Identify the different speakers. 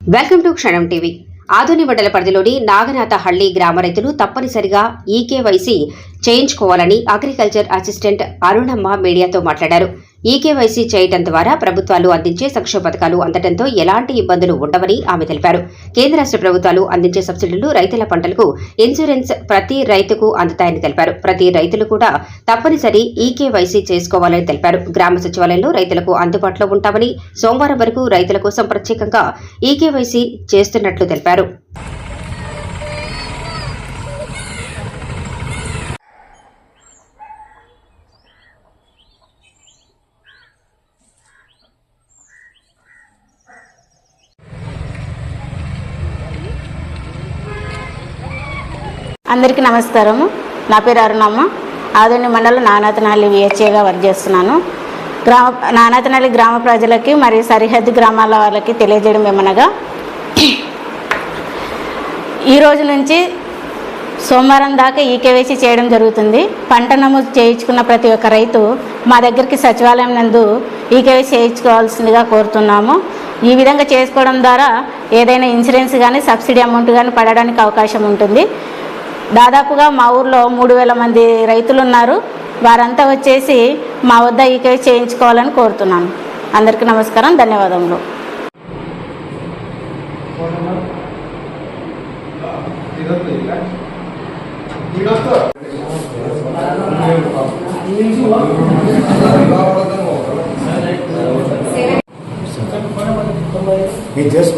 Speaker 1: Welcome to Kshanam TV. Adoni మండల పరిధిలోని నాగనాథహళ్ళి గ్రామ రైతులు తప్పనిసరిగా ఈకేవైసీ చేయించుకోవాలని అగ్రికల్చర్ అసిస్టెంట్ అరుణమ్మ మీడియాతో మాట్లాడారు. ఈకేవైసీ చేయటం ద్వారా ప్రభుత్వాలు అందించే సంక్షేమ పథకాలు అందడంతో ఎలాంటి ఇబ్బందులు ఉండవని ఆమె తెలిపారు. కేంద్ర రాష్ట్ర ప్రభుత్వాలు అందించే సబ్సిడీలు రైతుల పంటలకు ఇన్సూరెన్స్ ప్రతి రైతుకు అందుతాయని తెలిపారు. ప్రతి రైతులు కూడా తప్పనిసరి ఈకేవైసీ చేసుకోవాలని తెలిపారు. గ్రామ సచివాలయంలో రైతులకు అందుబాటులో ఉంటామని సోమవారం వరకు రైతుల కోసం ప్రత్యేకంగా ఈకేవైసీ చేస్తున్నట్లు తెలిపారు.
Speaker 2: అందరికీ నమస్కారము. నా పేరు అరుణమ్మ. ఆదోని మండలం నానాతనాలి విహెచ్ఏగా వర్క్ చేస్తున్నాను. గ్రామ నానాతనాలి గ్రామ ప్రజలకి మరియు సరిహద్దు గ్రామాల వాళ్ళకి తెలియజేయడం ఏమనగా ఈ రోజు నుంచి సోమవారం దాకా ఈకేవైసీ చేయడం జరుగుతుంది. పంట నమోదు చేయించుకున్న ప్రతి ఒక్క రైతు మా దగ్గరికి సచివాలయం నందు ఈకేవైసీ చేయించుకోవాల్సిందిగా కోరుతున్నాము. ఈ విధంగా చేసుకోవడం ద్వారా ఏదైనా ఇన్సూరెన్స్ కానీ సబ్సిడీ అమౌంట్ కానీ పడడానికి అవకాశం ఉంటుంది. దాదాపుగా మా ఊర్లో మూడు వేల మంది రైతులు ఉన్నారు వారంతా వచ్చేసి మా వద్ద ఈకే చేయించుకోవాలని కోరుతున్నాను. అందరికీ నమస్కారం ధన్యవాదములు.
Speaker 3: జస్ట్